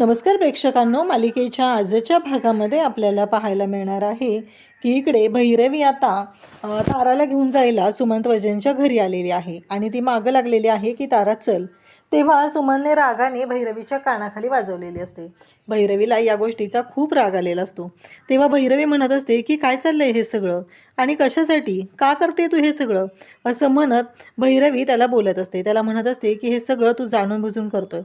नमस्कार प्रेक्षकांनो मालिकेच्या आजच्या भागामध्ये आपल्याला पाहायला मिळणार आहे की इकडे भैरवी आता ताराला घेऊन जायला सुमंत वजेंच्या घरी आलेली आहे. आणि ती मागं लागलेली आहे की तारा चल. तेव्हा सुमनने रागाने भैरवीच्या कानाखाली वाजवलेली असते. भैरवीला या गोष्टीचा खूप राग आलेला असतो. तेव्हा भैरवी म्हणत असते की काय चाललंय हे सगळं? आणि कशासाठी? का करते तू हे सगळं? असं म्हणत भैरवी त्याला बोलत असते. त्याला म्हणत असते की हे सगळं तू जाणून बुजून करतोय.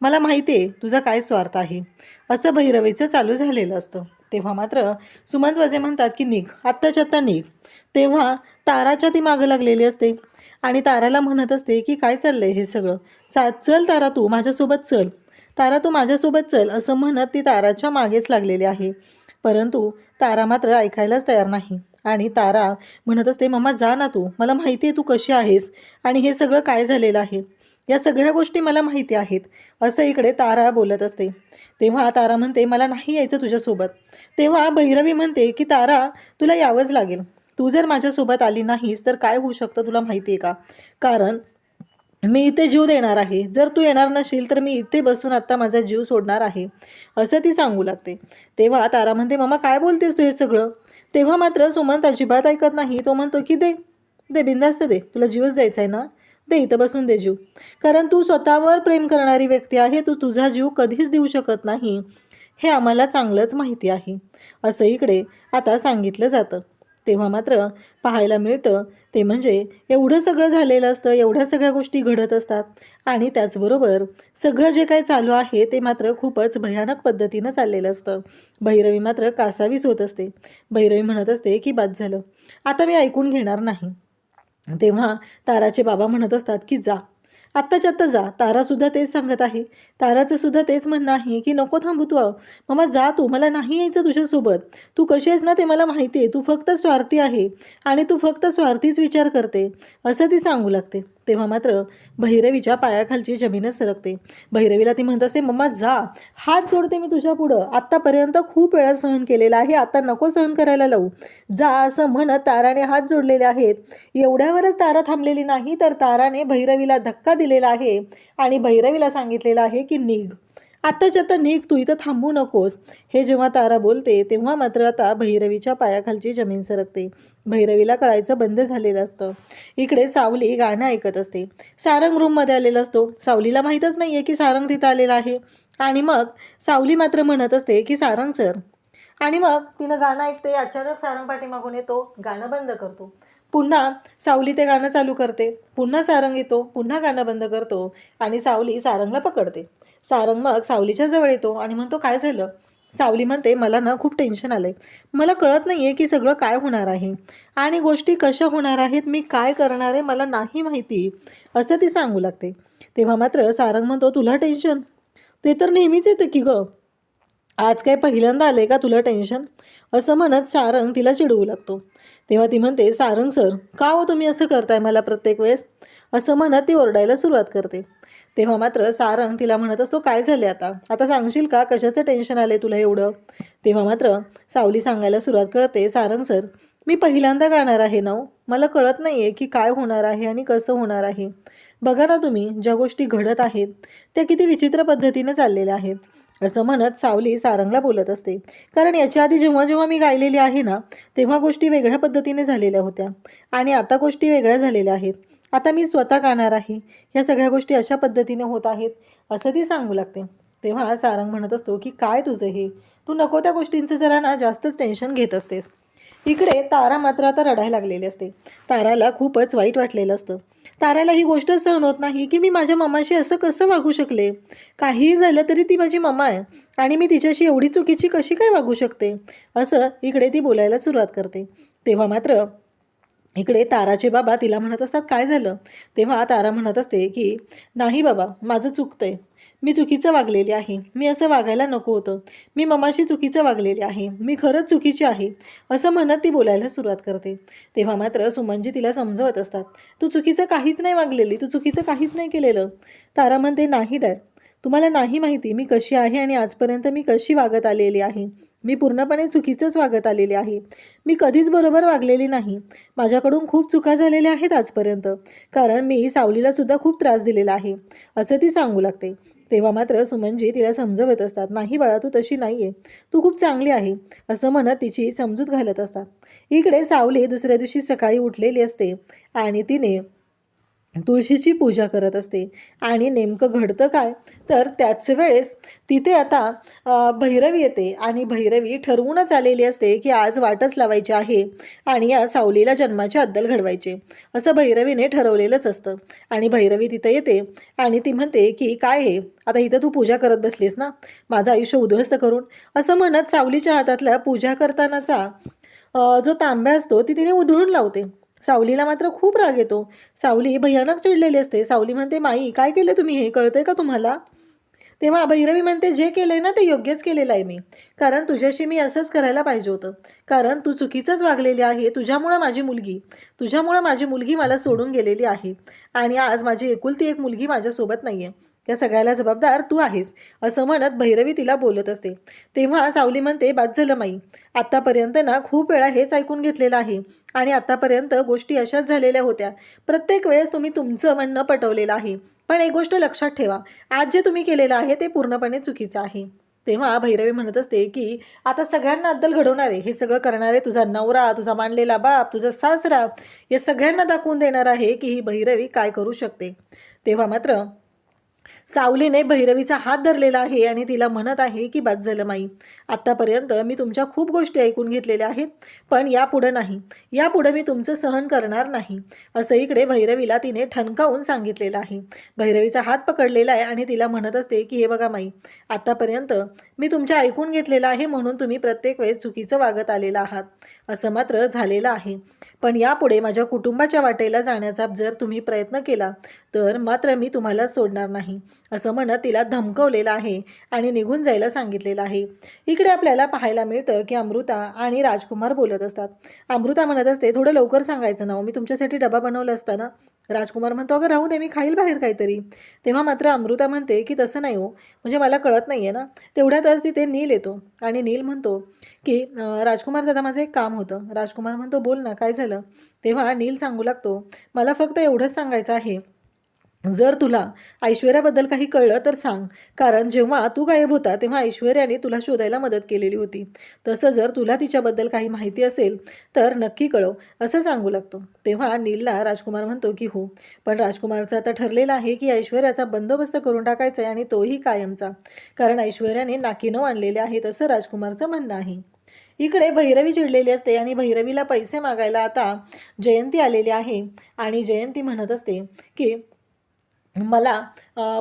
मला माहिती आहे तुझा काय स्वार्थ आहे. असं भैरवीचं चालू झालेलं असतं. तेव्हा मात्र सुमंत वजे म्हणतात की निघ आत्ताच्या आत्ता निघ. तेव्हा ताराच्या ती मागं लागलेली असते आणि ताराला म्हणत असते की काय चाललंय हे सगळं? चा चल तारा तू माझ्यासोबत चल. तारा तू माझ्यासोबत चल असं म्हणत ती ताराच्या मागेच लागलेली आहे. परंतु तारा मात्र ऐकायलाच तयार नाही आणि तारा म्हणत असते मम्मा जा ना तू. मला माहिती आहे तू कशी आहेस आणि हे सगळं काय झालेलं आहे. या सगळ्या गोष्टी मला माहिती आहेत. असं इकडे तारा बोलत असते. तेव्हा तारा म्हणते मला नाही यायचं तुझ्यासोबत. तेव्हा भैरवी म्हणते की तारा तुला यावंच लागेल. तू जर माझ्यासोबत आली नाहीस तर काय होऊ शकतं तुला माहिती आहे का? कारण मी इथे जीव देणार आहे. जर तू येणार नशील तर मी इथे बसून आत्ता माझा जीव सोडणार आहे. असं ती सांगू लागते. तेव्हा तारा म्हणते मामा काय बोलतेस तू हे सगळं? तेव्हा मात्र सुमंत अजिबात ऐकत नाही. तो म्हणतो की दे दे बिंदास्त दे. तुला जीवच द्यायचा आहे ना? दे इथं बसून दे जीव. कारण तू स्वतःवर प्रेम करणारी व्यक्ती आहे तू तुझा जीव कधीच देऊ शकत नाही. हे आम्हाला चांगलंच माहिती आहे. असं इकडे आता सांगितलं जातं. तेव्हा मात्र पाहायला मिळतं ते म्हणजे एवढं सगळं झालेलं असतं एवढ्या सगळ्या गोष्टी घडत असतात. आणि त्याचबरोबर सगळं जे काही चालू आहे ते मात्र खूपच भयानक पद्धतीनं चाललेलं असतं. भैरवी मात्र कासावीस होत असते. भैरवी म्हणत असते की बाद झालं. आता मी ऐकून घेणार नाही. तेव्हा ताराचे बाबा म्हणत असतात की जा. आत्ताच्या आत्ता जा. तारासुद्धा तेच सांगत आहे. ताराचं सुद्धा तेच म्हणणं आहे की नको थांबू तू मामा जा तू. मला नाही यायचं तुझ्यासोबत. तू कशी आहेस ना ते मला माहिती आहे. तू फक्त स्वार्थी आहे आणि तू फक्त स्वार्थीच विचार करते. असं ती सांगू लागते. तेव्हा मात्र भैरवीच्या पायाखालची जमीनच सरकते. भैरवीला ती म्हणत असे मम्मा जा. हात जोडते मी तुझ्या पुढं. आत्तापर्यंत खूप वेळा सहन केलेला आहे. आता नको सहन करायला लावू. जा असं म्हणत ताराने हात जोडलेले आहेत. एवढ्यावरच तारा थांबलेली नाही तर ताराने भैरवीला धक्का दिलेला आहे आणि भैरवीला सांगितलेलं आहे की निघ. आत्ताच्या आता निघ तू इथं थांबू नकोस. हे जेव्हा तारा बोलते तेव्हा मात्र आता भैरवीच्या पायाखालची जमीन सरकते. भैरवीला कळायचं बंद झालेलं असतं. इकडे सावली गाणं ऐकत असते. सारंग रूममध्ये आलेला असतो. सावलीला माहीतच नाही आहे की सारंग तिथं आलेला आहे. आणि मग सावली मात्र म्हणत असते की सारंग सर आणि मग तिनं गाणं ऐकते अचानक सारंग पाठीमागून येतो गाणं बंद करतो. पुन्हा सावली ते गाणं चालू करते. पुन्हा सारंग येतो पुन्हा गाणं बंद करतो आणि सावली सारंगला पकडते. सारंग मग सावलीच्या जवळ येतो आणि म्हणतो काय झालं? सावली म्हणते मला ना खूप टेन्शन आलं आहे मला कळत नाही आहे की सगळं काय होणार आहे आणि गोष्टी कशा होणार आहेत मी काय करणार आहे मला नाही माहिती. असं ती सांगू लागते. तेव्हा मात्र सारंग म्हणतो तुला टेन्शन ते तर नेहमीच येतं की गं आज काय पहिल्यांदा आले का तुला टेन्शन असं म्हणत सारंग तिला चिडवू लागतो. तेव्हा ती म्हणते सारंग सर का हो तुम्ही असं करताय मला प्रत्येक वेळेस? असं म्हणत ती ओरडायला सुरुवात करते. तेव्हा मात्र सारंग तिला म्हणत असतो काय झाले आता? आता सांगशील का? कशाचं टेन्शन आले तुला एवढं? तेव्हा मात्र सावली सांगायला सुरुवात करते सारंग सर मी पहिल्यांदा गाणार आहे ना हो. मला कळत नाही आहे की काय होणार आहे आणि कसं होणार आहे. बघा ना तुम्ही ज्या गोष्टी घडत आहेत त्या किती विचित्र पद्धतीने चाललेल्या आहेत. असं म्हणत सावली सारंगला बोलत असते. कारण याच्या आधी जेव्हा जेव्हा मी गायलेली आहे ना तेव्हा गोष्टी वेगळ्या पद्धतीने झालेल्या होत्या. आणि आता गोष्टी वेगळ्या झालेल्या आहेत. आता मी स्वतः गाणार आहे. ह्या सगळ्या गोष्टी अशा पद्धतीने होत आहेत असं ती सांगू लागते. तेव्हा सारंग म्हणत असतो की काय तुझं हे? तू नको त्या गोष्टींचं जरा ना जास्तच टेन्शन घेत असतेस. इकडे तारा मात्र आता रडायला लागलेली असते. ताराला खूपच वाईट वाटलेलं असतं. ताराला ही गोष्ट सहन होत नाही की मी माझ्या मम्माशी असं कसं वागू शकले? काहीही झालं तरी ती माझी मम्मा आहे आणि मी तिच्याशी एवढी चुकीची कशी काय वागू शकते? असं इकडे ती बोलायला सुरुवात करते. तेव्हा मात्र इकडे ताराचे बाबा तिला म्हणत असतात काय झालं? तेव्हा तारा म्हणत असते की नाही बाबा माझं चुकतंय. मी चुकीचं वागलेली आहे. मी असं वागायला नको होतं. मी ममाशी चुकीचं वागलेली आहे. मी खरंच चुकीची आहे. असं म्हणत ती बोलायला सुरुवात करते. तेव्हा मात्र सुमनजी तिला समजवत असतात तू चुकीचं काहीच नाही वागलेली. तू चुकीचं काहीच नाही केलेलं. तारा म्हणते नाही डॅड. तुम्हाला नाही माहिती मी कशी आहे आणि आजपर्यंत मी कशी वागत आलेली आहे. मी पूर्णपणे चुकीचंच वागत आलेले आहे. मी कधीच बरोबर वागलेली नाही. माझ्याकडून खूप चुका झालेल्या आहेत आजपर्यंत. कारण मी सावलीला सुद्धा खूप त्रास दिलेला आहे. असं ती सांगू लागते. तेव्हा मात्र सुमनजी तिला समजवत असतात. नाही बाळा तू तशी नाही आहे तू खूप चांगली आहे. असं म्हणत तिची समजूत घालत असतात. इकडे सावली दुसऱ्या दिवशी सकाळी उठलेली असते आणि तिने तुळशीची पूजा करत असते. आणि नेमकं घडतं काय? तर त्याच वेळेस तिथे आता भैरवी येते. आणि भैरवी ठरवूनच आलेली असते की आज वाटच लावायची आहे आणि या सावलीला जन्माचे अद्दल घडवायचे. असं भैरवीने ठरवलेलंच असतं. आणि भैरवी तिथं येते आणि ती म्हणते की काय हे? आता इथं तू पूजा करत बसलीस ना? माझं आयुष्य उद्ध्वस्त करून. असं म्हणत सावलीच्या हातातल्या पूजा करतानाचा जो तांब्या असतो ती तिने उधळून लावते. सावलीला मात्र खूप राग येतो. सावली भयानक चिडलेली असते. सावली म्हणते माई काय केलं तुम्ही हे? कळतंय का तुम्हाला? तेव्हा भैरवी म्हणते जे केलंय ना ते योग्यच केलेलं आहे मी. कारण तुझ्याशी मी असंच करायला पाहिजे होतं. कारण तू चुकीचंच वागलेली आहे तुझ्यामुळं माझी मुलगी. तुझ्यामुळं माझी मुलगी मला सोडून गेलेली आहे. आणि आज माझी एकुलती एक मुलगी माझ्यासोबत नाही आहे या सगळ्याला जबाबदार तू आहेस असं म्हणत भैरवी तिला बोलत असते. तेव्हा सावली म्हणते बाद झालं माई. आत्तापर्यंत ना खूप वेळा हेच ऐकून घेतलेलं आहे. आणि आत्तापर्यंत गोष्टी अशाच झालेल्या होत्या. प्रत्येक वेळेस तुम्ही तुमचं म्हणणं पटवलेलं आहे. पण एक गोष्ट लक्षात ठेवा आज जे तुम्ही केलेलं आहे ते पूर्णपणे चुकीचं आहे. तेव्हा भैरवी म्हणत असते की आता सगळ्यांना अद्दल घडवणारे हे सगळं करणारे तुझा नवरा तुझा मानलेला बाप तुझा सासरा या सगळ्यांना दाखवून देणार आहे की ही भैरवी काय करू शकते. तेव्हा मात्र सावलीने भैरवीचा हात धरलेला आहे आणि तिला म्हणत आहे की बाद झालं माई. आत्तापर्यंत मी तुमच्या खूप गोष्टी ऐकून घेतलेल्या आहेत पण यापुढं नाही. यापुढं मी तुमचं सहन करणार नाही. असं इकडे भैरवीला तिने ठणकावून सांगितलेलं आहे. भैरवीचा हात पकडलेला आहे आणि तिला म्हणत असते की हे बघा माई आत्तापर्यंत मी तुमच्या ऐकून घेतलेलं आहे म्हणून तुम्ही प्रत्येक वेळेस चुकीचं वागत आलेला आहात. असं मात्र झालेलं आहे. पण यापुढे माझ्या कुटुंबाच्या वाटेला जाण्याचा जर तुम्ही प्रयत्न केला तर मात्र मी तुम्हाला सोडणार नाही. असं म्हणत तिला धमकवलेलं आहे आणि निघून जायला सांगितलेलं आहे. इकडे आपल्याला पाहायला मिळतं की अमृता आणि राजकुमार बोलत असतात. अमृता म्हणत असते थोडं लवकर सांगायचं ना हो, मी तुमच्यासाठी डबा बनवला असता ना. राजकुमार म्हणतो अगं राहू दे मी खाईल बाहेर काहीतरी. तेव्हा मात्र अमृता म्हणते की तसं नाही हो म्हणजे मला कळत नाही आहे ना. तेवढ्यातच तिथे नील येतो आणि नील म्हणतो की राजकुमार दादा माझं एक काम होतं. राजकुमार म्हणतो बोल ना काय झालं? तेव्हा नील सांगू लागतो मला फक्त एवढंच सांगायचं आहे जर तुला ऐश्वर्याबद्दल काही कळलं तर सांग. कारण जेव्हा तू गायब होता तेव्हा ऐश्वर्याने तुला शोधायला मदत केलेली होती. तसं जर तुला तिच्याबद्दल काही माहिती असेल तर नक्की कळव असं सांगू लागतो. तेव्हा नीलला राजकुमार म्हणतो की हो पण राजकुमारचं आता ठरलेलं आहे की ऐश्वर्याचा बंदोबस्त करून टाकायचा आहे आणि तोही कायमचा. कारण ऐश्वर्याने नाकीनं आणलेले आहेत असं राजकुमारचं म्हणणं आहे. इकडे भैरवी चिडलेली असते आणि भैरवीला पैसे मागायला आता जयंती आलेली आहे. आणि जयंती म्हणत असते की मला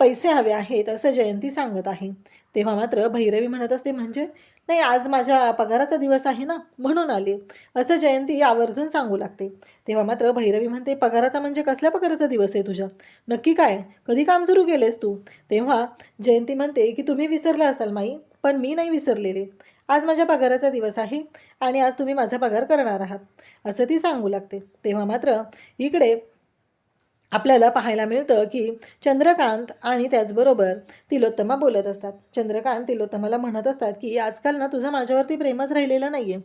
पैसे हवे आहेत असं जयंती सांगत आहे. तेव्हा मात्र भैरवी म्हणत असते म्हणजे? नाही आज माझ्या पगाराचा दिवस आहे ना म्हणून आले. असं जयंती आवर्जून सांगू लागते. तेव्हा मात्र भैरवी म्हणते पगाराचा म्हणजे कसल्या पगाराचा दिवस आहे तुझ्या? नक्की काय? कधी काम सुरू केलेस तू? तेव्हा जयंती म्हणते की तुम्ही विसरला असाल माई पण मी नाही विसरलेले. आज माझ्या पगाराचा दिवस आहे आणि आज तुम्ही माझा पगार करणार आहात. असं ती सांगू लागते. तेव्हा मात्र इकडे आपल्याला पाहायला मिळतं की चंद्रकांत आणि त्याचबरोबर तिलोत्तमा बोलत असतात. चंद्रकांत तिलोत्तमाला म्हणत असतात की आजकाल ना तुझं माझ्यावरती प्रेमच राहिलेलं नाही आहे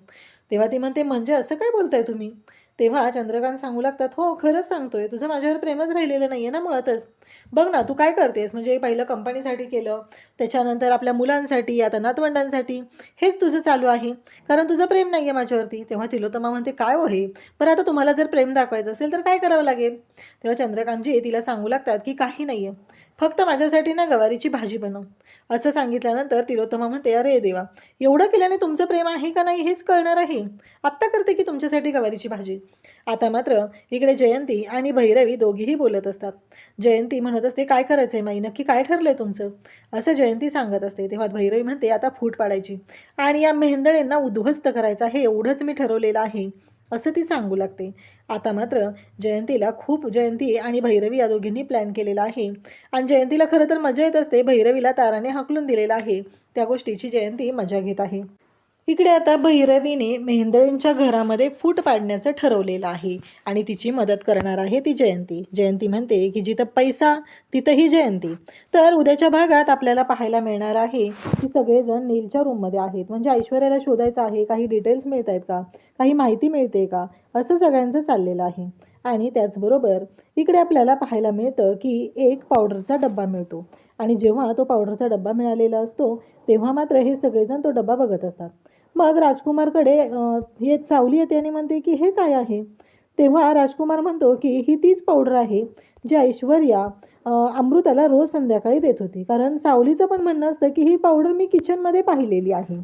तेव्हा ती म्हणते म्हणजे असं काय बोलताय तुम्ही? तेव्हा चंद्रकांत सांगू लागतात हो खरंच सांगतोय. तुझं माझ्यावर प्रेमच राहिलेलं नाही आहे ना मुळातच. बघ ना तू काय करतेस? म्हणजे पहिलं कंपनीसाठी केलं त्याच्यानंतर आपल्या मुलांसाठी आता नातवंडांसाठी. हेच तुझं चालू आहे. कारण तुझं प्रेम नाही आहे माझ्यावरती. तेव्हा तिलोत्तमा म्हणते काय हो हे? बरं आता तुम्हाला जर प्रेम दाखवायचं असेल तर काय करावं लागेल? तेव्हा चंद्रकांतजी तिला सांगू लागतात की काही नाही आहे फक्त माझ्यासाठी ना गवारीची भाजी बनव. असं सांगितल्यानंतर तिलोत्तमा म्हणते अरे देवा एवढं केल्याने तुमचं प्रेम आहे का नाही हेच कळणार आहे. आत्ता करते की तुमच्यासाठी गवारीची भाजी. आता मात्र इकडे जयंती आणि भैरवी दोघीही बोलत असतात. जयंती म्हणत असते काय करायचं आहे माई? नक्की काय ठरलंय तुमचं? असं जयंती सांगत असते. तेव्हा भैरवी म्हणते आता फूट पाडायची आणि या मेहंदळेंना उद्ध्वस्त करायचं हे एवढंच मी ठरवलेलं आहे. असं ती सांगू लागते. आता मात्र जयंतीला खूप जयंती आणि भैरवी या दोघींनी प्लॅन केलेला आहे. आणि जयंतीला खरं तर मजा येत असते. भैरवीला ताराने हाकलून दिलेला आहे. त्या गोष्टीची जयंती मजा घेत आहे. इकडे आता भैरवीने मेहंदळींच्या घरामध्ये फूट पाडण्याचं ठरवलेलं आहे आणि तिची मदत करणार आहे ती जयंती. जयंती म्हणते की जिथं पैसा तिथंही जयंती. तर उद्याच्या भागात आपल्याला पाहायला मिळणार आहे की सगळेजण नीलच्या रूममध्ये आहेत. म्हणजे ऐश्वर्याला शोधायचं आहे काही डिटेल्स मिळत आहेत का? काही माहिती मिळते का? असं सगळ्यांचं चाललेलं आहे. आणि त्याचबरोबर इकडे आपल्याला पाहायला मिळतं की एक पावडरचा डब्बा मिळतो. आणि जेव्हा तो पावडरचा डब्बा मिळालेला असतो तेव्हा मात्र हे सगळेजण तो डब्बा बघत असतात. मग राजकुमारकडे हे सावली येते आणि म्हणते की हे काय आहे? तेव्हा राजकुमार म्हणतो की ही तीच पावडर आहे जी ऐश्वर्या अमृताला रोज संध्याकाळी देत होती. कारण सावलीचं पण म्हणणं असतं की ही पावडर मी किचनमध्ये पाहिलेली आहे.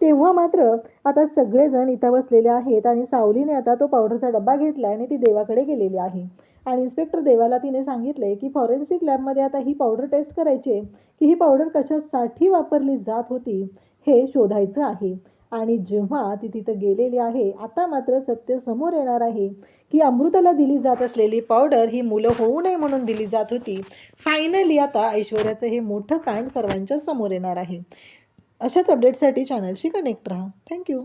तेव्हा मात्र आता सगळेजण इथं बसलेले आहेत आणि सावलीने आता तो पावडरचा डब्बा घेतला आणि ती देवाकडे गेलेली आहे. आणि इन्स्पेक्टर देवाला तिने सांगितले की फॉरेन्सिक लॅबमध्ये आता ही पावडर टेस्ट करायची आहे की ही पावडर कशासाठी वापरली जात होती हे शोधायचं आहे. आणि जेव्हा ती तिथं गेलेली आहे आता मात्र सत्य समोर येणार आहे की अमृताला दिली जात असलेली पावडर ही मुलं होऊ नये म्हणून दिली जात होती. फायनली आता ऐश्वर्याचं हे मोठं कांड सर्वांच्या समोर येणार आहे. अशाच अपडेटसाठी चॅनलशी कनेक्ट राहा. थँक्यू